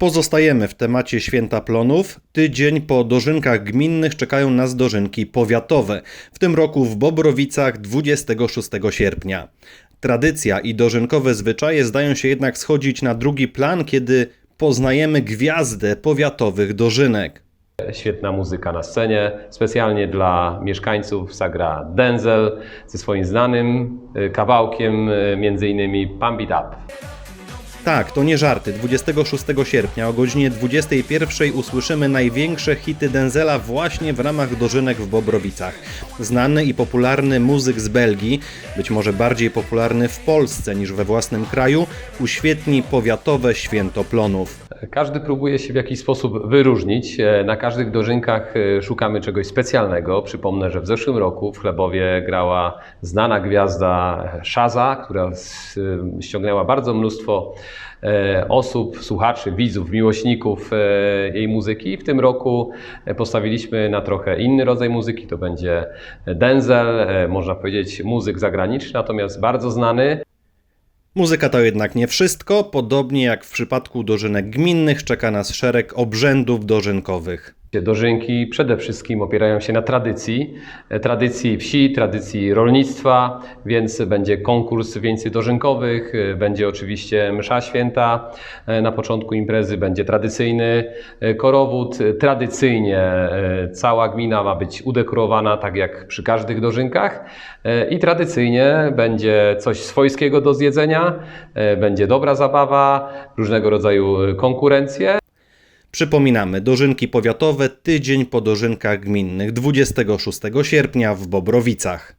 Pozostajemy w temacie święta plonów. Tydzień po dożynkach gminnych czekają nas dożynki powiatowe. W tym roku w Bobrowicach 26 sierpnia. Tradycja i dożynkowe zwyczaje zdają się jednak schodzić na drugi plan, kiedy poznajemy gwiazdę powiatowych dożynek. Świetna muzyka na scenie. Specjalnie dla mieszkańców zagra Denzel ze swoim znanym y, kawałkiem, między innymi Pump It Up. Tak, to nie żarty. 26 sierpnia o godzinie 21 usłyszymy największe hity Denzela właśnie w ramach dożynek w Bobrowicach. Znany i popularny muzyk z Belgii, być może bardziej popularny w Polsce niż we własnym kraju, uświetni powiatowe święto plonów. Każdy próbuje się w jakiś sposób wyróżnić. E, Na każdych dożynkach e, szukamy czegoś specjalnego. Przypomnę, że w zeszłym roku w Chlebowie grała znana gwiazda Szaza, która e, ściągnęła bardzo mnóstwo osób, słuchaczy, widzów, miłośników e, jej muzyki. W tym roku e, postawiliśmy na trochę inny rodzaj muzyki. To będzie Denzel, e, można powiedzieć muzyk zagraniczny, natomiast bardzo znany. Muzyka to jednak nie wszystko, podobnie jak w przypadku dożynek gminnych czeka nas szereg obrzędów dożynkowych. Dożynki przede wszystkim opierają się na tradycji, e, tradycji wsi, tradycji rolnictwa, więc będzie konkurs wieńcy dożynkowych, e, będzie oczywiście msza święta, e, na początku imprezy będzie tradycyjny korowód. Tradycyjnie cała gmina ma być udekorowana tak jak przy każdych dożynkach i tradycyjnie będzie coś swojskiego do zjedzenia, będzie dobra zabawa, różnego rodzaju konkurencje. Przypominamy, dożynki powiatowe tydzień po dożynkach gminnych 26 sierpnia w Bobrowicach.